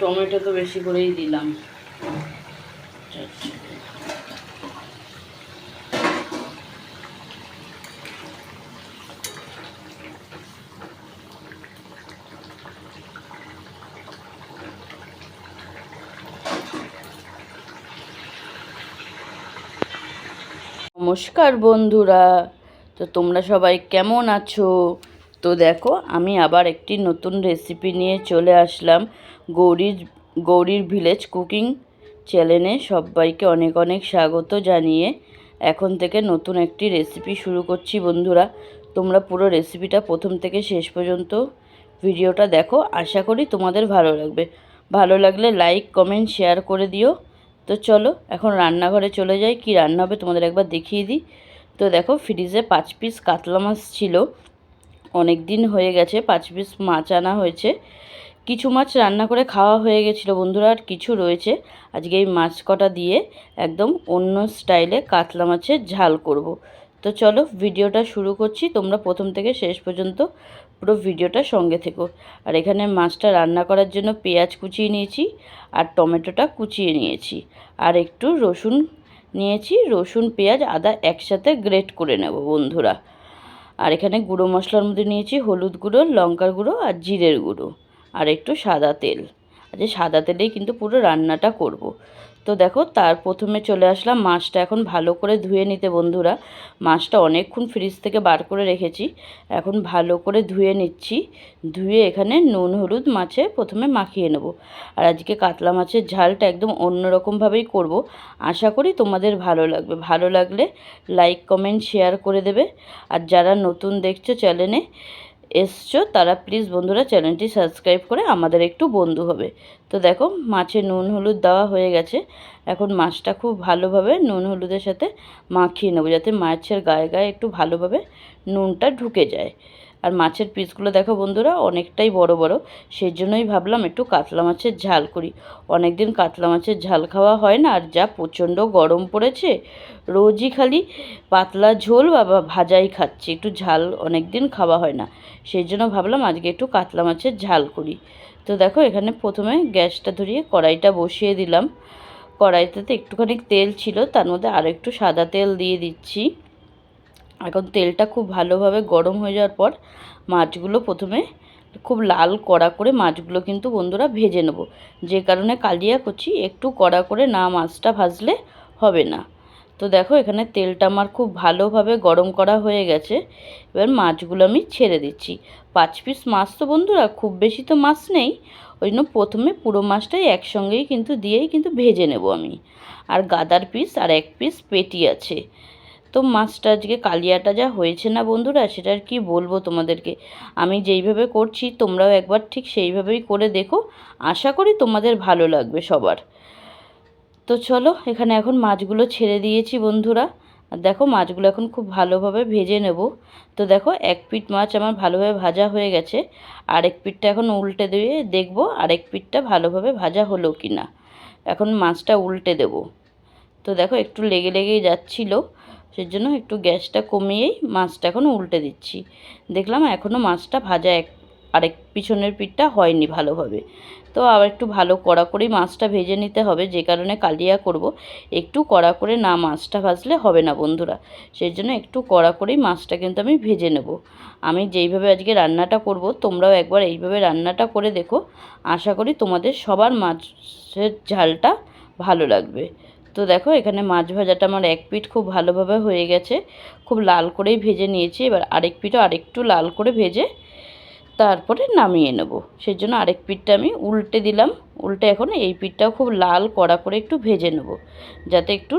Tomato তো বেশি করেই দিলাম। নমস্কার বন্ধুরা তো তোমরা সবাই কেমন আছো? তো দেখো, আমি আবার একটি নতুন রেসিপি নিয়ে চলে আসলাম গৌরীর গৌরীর ভিলেজ কুকিং চ্যানেলে সবাইকে অনেক অনেক স্বাগত জানিয়ে এখন থেকে নতুন একটি রেসিপি শুরু করছি বন্ধুরা। তোমরা পুরো রেসিপিটা প্রথম থেকে শেষ পর্যন্ত ভিডিওটা দেখো, আশা করি তোমাদের ভালো লাগবে। ভালো লাগলে লাইক কমেন্ট শেয়ার করে দিও। তো চলো, এখন রান্নাঘরে চলে যাই। কি রান্না হবে তোমাদের একবার দেখিয়ে দিই। তো দেখো ফ্রিজে পাঁচ পিস কাতলা মাছ ছিল। অনেক দিন হয়ে গেছে, পাঁচ পিস মাছ আনা হয়েছে। কিছু মাছ রান্না করে খাওয়া হয়ে গেছিল বন্ধুরা, আর কিছু রয়েছে। আজকে এই মাছ কটা দিয়ে একদম অন্য স্টাইলে কাতলা মাছের ঝাল করব। তো চলো ভিডিওটা শুরু করছি, তোমরা প্রথম থেকে শেষ পর্যন্ত পুরো ভিডিওটা সঙ্গে থেকো। আর এখানে মাছটা রান্না করার জন্য পেঁয়াজ কুচিয়ে নিয়েছি, আর টমেটোটা কুচিয়ে নিয়েছি। আর একটু রসুন নিয়েছি, রসুন, পেঁয়াজ, আদা একসাথে গ্রেট করে নেব বন্ধুরা। আর এখানে গুঁড়ো মশলার মধ্যে নিয়েছি হলুদ গুঁড়ো, লঙ্কার গুঁড়ো আর জিরের গুঁড়ো আর একটু সাদা তেল আচ্ছা সাদা তেলেই কিন্তু পুরো রান্নাটা করব। তো দেখো, তার প্রথমে চলে আসলাম মাছটা এখন ভালো করে ধুয়ে নিতে বন্ধুরা। মাছটা অনেকক্ষণ ফ্রিজ থেকে বার করে রেখেছি। এখন ভালো করে ধুয়ে নিচ্ছি। ধুয়ে এখানে নুন, হলুদ মাছে প্রথমে মাখিয়ে নেব। আর আজকে কাতলা মাছের ঝালটা একদম অন্যরকমভাবেই করব। আশা করি তোমাদের ভালো লাগবে। ভালো লাগলে লাইক কমেন্ট শেয়ার করে দেবে। আর যারা নতুন দেখছ চ্যানেলে এসছো, তারা প্লিজ বন্ধুরা চ্যানেলটি সাবস্ক্রাইব করে আমাদের একটু বন্ধু হবে। তো দেখো, মাছে নুন হলুদ দেওয়া হয়ে গেছে। এখন মাছটা খুব ভালোভাবে নুন হলুদের সাথে মাখিয়ে নেব, যাতে মাছের গায়ে গায়ে একটু ভালোভাবে নুনটা ঢুকে যায়। আর মাছের পিসগুলো দেখো বন্ধুরা, অনেকটাই বড় বড়। সেই জন্যই ভাবলাম একটু কাতলা মাছের ঝাল করি। অনেক দিন কাতলা মাছের ঝাল খাওয়া হয় না, আর যা প্রচণ্ড গরম পড়েছে, রোজই খালি পাতলা ঝোল বা ভাজাই খাচ্ছি, একটু ঝাল অনেক দিন খাওয়া হয় না। সেই জন্য ভাবলাম আজকে একটু কাতলা মাছের ঝাল করি। তো দেখো এখানে প্রথমে গ্যাসটা ধরিয়ে কড়াইটা বসিয়ে দিলাম। কড়াইটাতে একটুখানি তেল ছিল, তার মধ্যে আর একটু সাদা তেল দিয়ে দিচ্ছি। এখন তেলটা খুব ভালোভাবে গরম হয়ে যাওয়ার পর মাছগুলো প্রথমে খুব লাল কড়া করে মাছগুলো কিন্তু বন্ধুরা ভেজে নেব। যে কারণে কালিয়া করছি একটু কড়া করে না মাছটা ভাজলে হবে না। তো দেখো এখানে তেলটা আমার খুব ভালোভাবে গরম করা হয়ে গেছে। এবার মাছগুলো আমি ছেড়ে দিচ্ছি। পাঁচ পিস মাছ তো বন্ধুরা, খুব বেশি তো মাছ নেই। ওই জন্য প্রথমে পুরো মাছটাই একসঙ্গেই কিন্তু দিয়েই কিন্তু ভেজে নেব আমি। আর গাদার পিস আর এক পিস পেটি আছে। তো মাছটা আজকে কালিয়াটা যা হয়েছে না বন্ধুরা, সেটা আর কি বলব তোমাদেরকে। আমি যেইভাবে করছি, তোমরাও একবার ঠিক সেইভাবেই করে দেখো। আশা করি তোমাদের ভালো লাগবে সবার। তো চলো, এখানে এখন মাছগুলো ছেড়ে দিয়েছি বন্ধুরা। দেখো, মাছগুলো এখন খুব ভালোভাবে ভেজে নেব। তো দেখো, এক পিঠ মাছ আমার ভালোভাবে ভাজা হয়ে গেছে। আরেক পিঠটা এখন উল্টে দিয়ে দেখব, আরেক পিঠটা ভালোভাবে ভাজা হলো কি না এখন মাছটা উল্টে দেব। তো দেখো, একটু লেগে লেগেই যাচ্ছিল। সেই জন্য একটু গ্যাসটা কমিয়েই মাছটা এখন উল্টে দিচ্ছি। দেখলাম এখনও মাছটা ভাজা এক, আরেক পিছনের পিঠটা হয়নি ভালোভাবে। তো আবার একটু ভালো কড়া করেই মাছটা ভেজে নিতে হবে, যে কারণে কালিয়া করব। একটু কড়া করে না মাছটা ভাজলে হবে না বন্ধুরা। সেই জন্য একটু কড়া করেই মাছটা কিন্তু আমি ভেজে নেব। আমি যেইভাবে আজকে রান্নাটা করব, তোমরাও একবার এইভাবে রান্নাটা করে দেখো। আশা করি তোমাদের সবার মাছের ঝালটা ভালো লাগবে। তো দেখো, এখানে মাছ ভাজাটা আমার এক পিঠ খুব ভালোভাবে হয়ে গেছে। খুব লাল করেই ভেজে নিয়েছি। এবার আরেক পিঠও আরেকটু লাল করে ভেজে তারপরে নামিয়ে নেব। সেই জন্য আরেক পিঠটা আমি উল্টে দিলাম। উল্টে এখন এই পিঠটাও খুব লাল কড়া করে একটু ভেজে নেব, যাতে একটু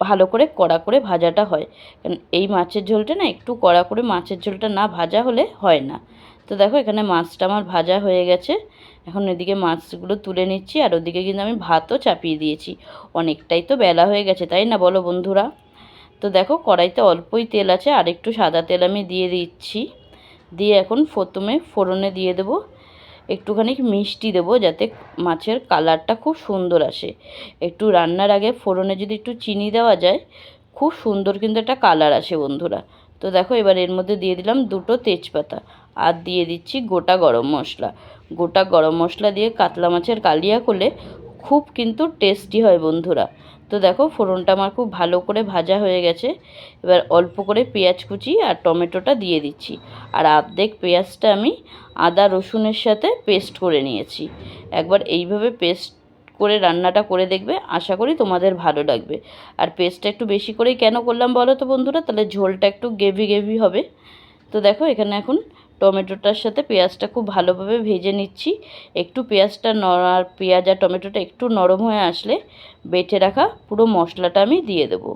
ভালো করে কড়া করে ভাজাটা হয়। কারণ এই মাছের ঝোলটা না, একটু কড়া করে মাছের ঝোলটা না ভাজা হলে হয় না। তো দেখো, এখানে মাছটা আমার ভাজা হয়ে গেছে। এখন এদিকে মাছগুলো তুলে নিচ্ছি, আর ওদিকে কিন্তু আমি ভাতও চাপিয়ে দিয়েছি। অনেকটাই তো বেলা হয়ে গেছে, তাই না বলো বন্ধুরা? তো দেখো, কড়াইতে অল্পই তেল আছে, আর একটু সাদা তেল আমি দিয়ে দিচ্ছি। দিয়ে এখন প্রথমে ফোড়নে দিয়ে দেবো। একটুখানি মিষ্টি দেবো, যাতে মাছের কালারটা খুব সুন্দর আসে। একটু রান্নার আগে ফোড়নে যদি একটু চিনি দেওয়া যায়, খুব সুন্দর কিন্তু একটা কালার আসে বন্ধুরা। তো দেখো, এবার এর মধ্যে দিয়ে দিলাম দুটো তেজপাতা। আর দিয়ে দিচ্ছি গোটা গরম মশলা। গোটা গরম মশলা দিয়ে কাতলা মাছের কালিয়া করলে খুব কিন্তু টেস্টি হয় বন্ধুরা। তো দেখো ফোড়নটা আমার খুব ভালো করে ভাজা হয়ে গেছে। এবার অল্প করে পেঁয়াজ কুচি আর টমেটোটা দিয়ে দিচ্ছি। আর আর্ধেক পেঁয়াজটা আমি আদা রসুনের সাথে পেস্ট করে নিয়েছি। একবার এইভাবে পেস্ট করে রান্নাটা করে দেখবে, আশা করি তোমাদের ভালো লাগবে। আর পেস্টটা একটু বেশি করেই কেন করলাম বলো তো বন্ধুরা? তাহলে ঝোলটা একটু গেভি গেভি হবে। তো দেখো এখানে এখন টমেটোটার সাথে পেঁয়াজটা খুব ভালোভাবে ভেজে নিচ্ছি। একটু পেঁয়াজটা আর পেঁয়াজ আর টমেটোটা একটু নরম হয়ে আসলে বেটে রাখা পুরো মশলাটা আমি দিয়ে দেবো।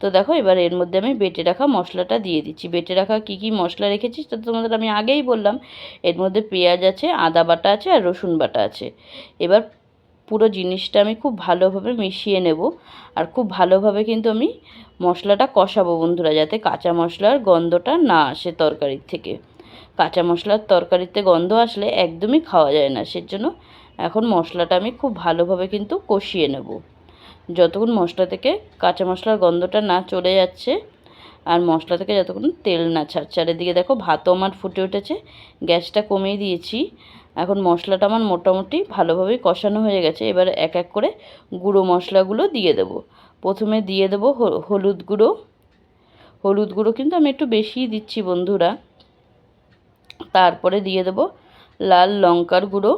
তো দেখো এবার এর মধ্যে আমি বেটে রাখা মশলাটা দিয়ে দিচ্ছি। বেটে রাখা কী কী মশলা রেখেছি সেটা তোমাদের আমি আগেই বললাম। এর মধ্যে পেঁয়াজ আছে, আদা বাটা আছে আর রসুন বাটা আছে। এবার পুরো জিনিসটা আমি খুব ভালোভাবে মিশিয়ে নেব। আর খুব ভালোভাবে কিন্তু আমি মশলাটা কষাবো বন্ধুরা, যাতে কাঁচা মশলার গন্ধটা না আসে তরকারির থেকে। কাঁচা মশলার তরকারিতে গন্ধ আসলে একদমই খাওয়া যায় না। সেজন্য এখন মশলাটা আমি খুব ভালোভাবে কিন্তু কষিয়ে নেব। যতক্ষণ মশলা থেকে কাঁচা মশলার গন্ধটা না চলে যাচ্ছে আর মশলা থেকে যতক্ষণ তেল না ছাড়ছে। আর এদিকে দেখো, ভাতও আমার ফুটে উঠেছে, গ্যাসটা কমিয়ে দিয়েছি। এখন মশলাটা আমার মোটামুটি ভালোভাবেই কষানো হয়ে গেছে। এবার এক এক করে গুঁড়ো মশলাগুলো দিয়ে দেবো। প্রথমে দিয়ে দেবো হলুদ গুঁড়ো। হলুদ গুঁড়ো কিন্তু আমি একটু বেশিই দিচ্ছি বন্ধুরা। তারপরে দিয়ে দেবো লাল লঙ্কার গুঁড়ো।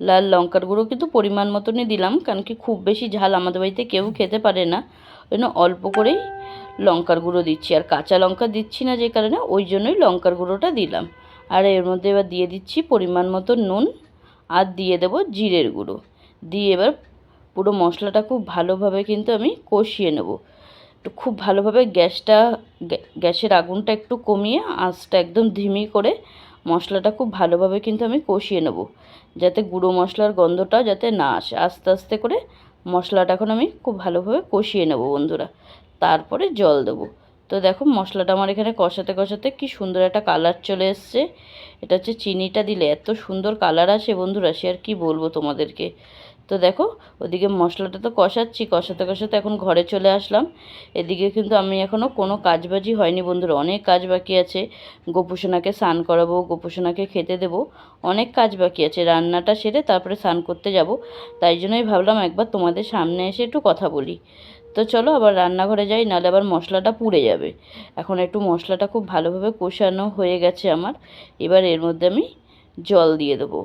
লাল লঙ্কার গুঁড়ো কিন্তু পরিমাণ মতনই দিলাম, কারণ কি খুব বেশি ঝাল আমাদের বাড়িতে কেউ খেতে পারে না। ওই জন্য অল্প করেই লঙ্কার গুঁড়ো দিচ্ছি, আর কাঁচা লঙ্কা দিচ্ছি না যে কারণে ওই জন্যই লঙ্কার গুঁড়োটা দিলাম। আর এর মধ্যে এবার দিয়ে দিচ্ছি পরিমাণ মতো নুন, আর দিয়ে দেবো জিরের গুঁড়ো। দিয়ে এবার পুরো মশলাটা খুব ভালোভাবে কিন্তু আমি কষিয়ে নেব। একটু খুব ভালোভাবে গ্যাসটা গ্যাসের আগুনটা একটু কমিয়ে আঁচটা একদম ধিমি করে মশলাটা খুব ভালোভাবে কিন্তু আমি কষিয়ে নেব। যাতে গুঁড়ো মশলার গন্ধটা যাতে না আসে। আস্তে আস্তে করে মশলাটা এখন আমি খুব ভালোভাবে কষিয়ে নেব বন্ধুরা। তারপরে জল দেবো। তো দেখো মশলাটা আমার এখানে কষাতে কষাতে কি সুন্দর একটা কালার চলে এসছে। এটা হচ্ছে চিনিটা দিলে এত সুন্দর কালার আসে বন্ধুরা, সে আর কী বলব তোমাদেরকে। তো দেখো, ওদিকে মশলাটা তো কষাচ্ছি, কষাতে কষাতে এখন ঘরে চলে আসলাম। এদিকে কিন্তু আমি এখনও কোনো কাজবাজি হয়নি বন্ধুরা, অনেক কাজ বাকি আছে। গোপুসোনাকে স্নান করাবো, গোপুসোনাকে খেতে দেবো, অনেক কাজ বাকি আছে। রান্নাটা সেরে তারপরে স্নান করতে যাব। তাই জন্যই ভাবলাম একবার তোমাদের সামনে এসে একটু কথা বলি। তো চলো আবার রান্নাঘরে যাই, নাহলে আবার মশলাটা পুড়ে যাবে। এখন একটু মশলাটা খুব ভালোভাবে কষানো হয়ে গেছে আমার। এবার এর মধ্যে আমি জল দিয়ে দেবো।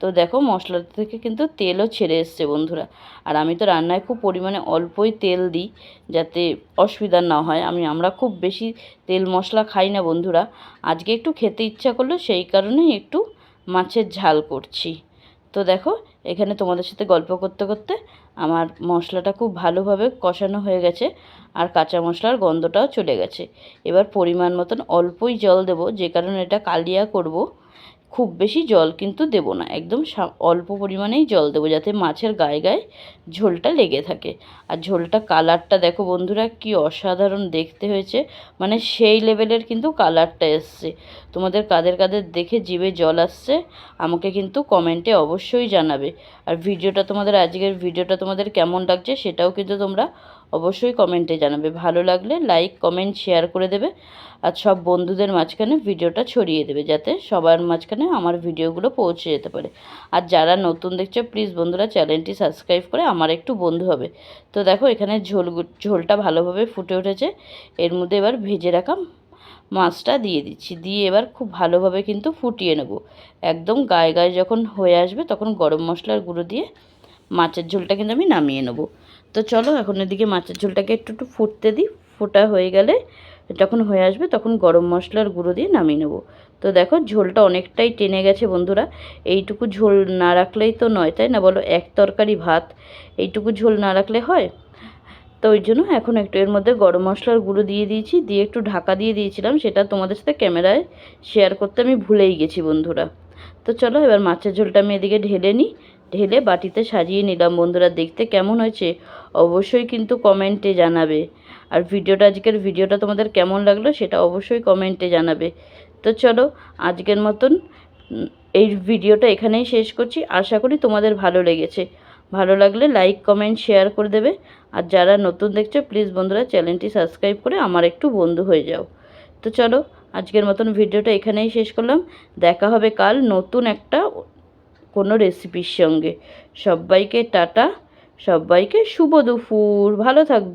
তো দেখো মশলা থেকে কিন্তু তেলও ছেড়ে এসছে বন্ধুরা। আর আমি তো রান্নায় খুব পরিমাণে অল্পই তেল দিই যাতে অসুবিধা না হয়। আমি, আমরা খুব বেশি তেল মশলা খাই না বন্ধুরা। আজকে একটু খেতে ইচ্ছা করল, সেই কারণেই একটু মাছের ঝাল করছি। তো দেখো, এখানে তোমাদের সাথে গল্প করতে করতে আমার মশলাটা খুব ভালোভাবে কষানো হয়ে গেছে আর কাঁচা মশলার গন্ধটাও চলে গেছে। এবার পরিমাণ মতন অল্পই জল দেব, যে কারণে এটা কালিয়া করব। খুব বেশি জল কিন্তু দেব না। একদম অল্প পরিমাণেই জল দেবো যাতে মাছের গায়ে গায়ে ঝোলটা লেগে থাকে। আর ঝোলটা কালারটা দেখো বন্ধুরা কি অসাধারণ দেখতে হয়েছে। মানে সেই লেভেলের কিন্তু কালারটা এসছে। তোমাদের কাদের কাদের দেখে জিভে জল আসছে, আমাকে কিন্তু কমেন্টে অবশ্যই জানাবে। আর ভিডিওটা তোমাদের, আজকের ভিডিওটা তোমাদের কেমন লাগছে সেটাও কিন্তু তোমরা অবশ্যই কমেন্টে জানাবে। ভালো লাগলে লাইক, কমেন্ট, শেয়ার করে দেবে আর সব বন্ধুদের মাঝখানে ভিডিওটা ছড়িয়ে দেবে যাতে সবার মাঝখানে আমার ভিডিওগুলো পৌঁছে যেতে পারে। আর যারা নতুন দেখছে প্লিজ বন্ধুরা চ্যানেলটি সাবস্ক্রাইব করে আমার একটু বন্ধু হবে। তো দেখো, এখানে ঝোল ঝোলটা ভালোভাবে ফুটে উঠেছে। এর মধ্যে এবার ভেজে রাখা মাছটা দিয়ে দিচ্ছি। দিয়ে এবার খুব ভালোভাবে কিন্তু ফুটিয়ে নেব। একদম গায়ে গায়ে যখন হয়ে আসবে তখন গরম মশলার গুঁড়ো দিয়ে মাছের ঝোলটা কিন্তু আমি নামিয়ে নেব। তো চলো এখন এদিকে মাছের ঝোলটাকে একটু একটু ফুটতে দিই। ফোটা হয়ে গেলে যখন হয়ে আসবে তখন গরম মশলার গুঁড়ো দিয়ে নামিয়ে নেব। তো দেখো ঝোলটা অনেকটাই টেনে গেছে বন্ধুরা। এইটুকু ঝোল না রাখলেই তো নয়, তাই না বলো? এক তরকারি ভাত, এইটুকু ঝোল না রাখলে হয়? তো ওই জন্য এখন একটু এর মধ্যে গরম মশলার গুঁড়ো দিয়ে দিয়েছি, দিয়ে একটু ঢাকা দিয়ে দিয়েছিলাম। সেটা তোমাদের সাথে ক্যামেরায় শেয়ার করতে আমি ভুলেই গেছি বন্ধুরা। তো চলো এবার মাছের ঝোলটা আমি এদিকে ঢেলে নিই। ঢেলে বাটিতে সাজিয়ে নিলাম। বন্ধুরা, দেখতে কেমন হয়েছে অবশ্যই কিন্তু কমেন্টে জানাবে। আর ভিডিওটা, আজকের ভিডিওটা তোমাদের কেমন লাগল সেটা অবশ্যই কমেন্টে জানাবে। তো চলো, আজকের মতন এই ভিডিওটা এখানেই শেষ করছি। আশা করি তোমাদের ভালো লেগেছে। ভালো লাগলে লাইক, কমেন্ট, শেয়ার করে দেবে। আর যারা নতুন দেখছ, প্লিজ বন্ধুরা, চ্যানেলটি সাবস্ক্রাইব করে আমার একটু বন্ধু হয়ে যাও। তো চলো, আজকের মতন ভিডিওটা এখানেই শেষ করলাম। দেখা হবে কাল নতুন একটা কোনো রেসিপির সঙ্গে। সবাইকে টাটা সবাইকে শুভ দুপুর ভালো থাকবে